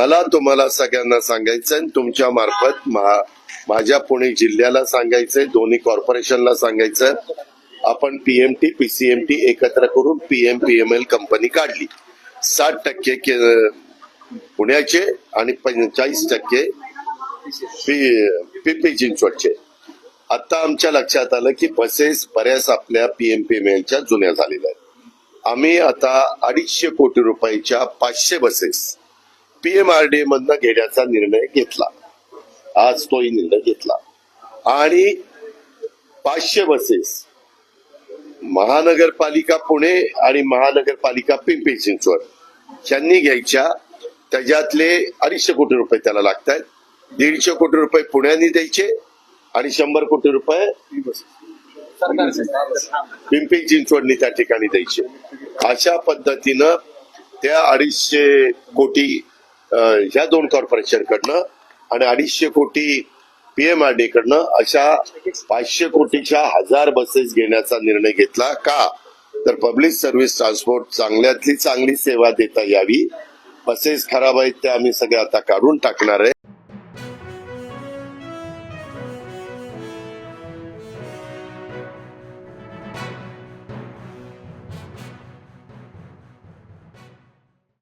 मला तुम्हाला सगळ्यांना सांगायचं तुमच्या मार्फत मा- माझ्या पुणे जिल्ह्याला सांगायचंय दोन्ही कॉर्पोरेशनला सांगायचं आपण पीएमटी पीसीएमटी एकत्र करून पीएम पीएमएल कंपनी काढली. साठ टक्के के- पुण्याचे आणि पंचेचाळीस टक्के पी- पिंपरी चिंचवडचे आता आमच्या लक्षात आलं की बसेस बऱ्याच आपल्या पीएम पीएमएलच्या जुन्या झालेल्या आहेत. आम्ही आता अडीचशे कोटी रुपयाच्या पाचशे बसेस पीएमआरडीए मधनं घेण्याचा निर्णय घेतला. आज तोही निर्णय घेतला. आणि पाचशे बसेस महानगरपालिका पुणे आणि महानगरपालिका पिंपरी चिंचवड यांनी घ्यायच्या. त्याच्यातले अडीचशे कोटी रुपये त्याला लागत आहेत दीडशे कोटी रुपये पुण्याने द्यायचे आणि शंभर कोटी रुपये पिंपरी चिंचवडनी त्या ठिकाणी द्यायचे. अशा पद्धतीनं त्या अडीचशे कोटी ह्या दोन कॉर्पोरेशन कडनं आणि अडीचशे कोटी पीएमआरडी कडनं अशा पाचशे कोटीच्या हजार बसेस घेण्याचा निर्णय घेतला का? तर पब्लिक सर्व्हिस ट्रान्सपोर्ट चांगल्यातली चांगली सेवा देता यावी. बसेस खराब आहेत त्या आम्ही सगळ्या आता काढून टाकणार आहे.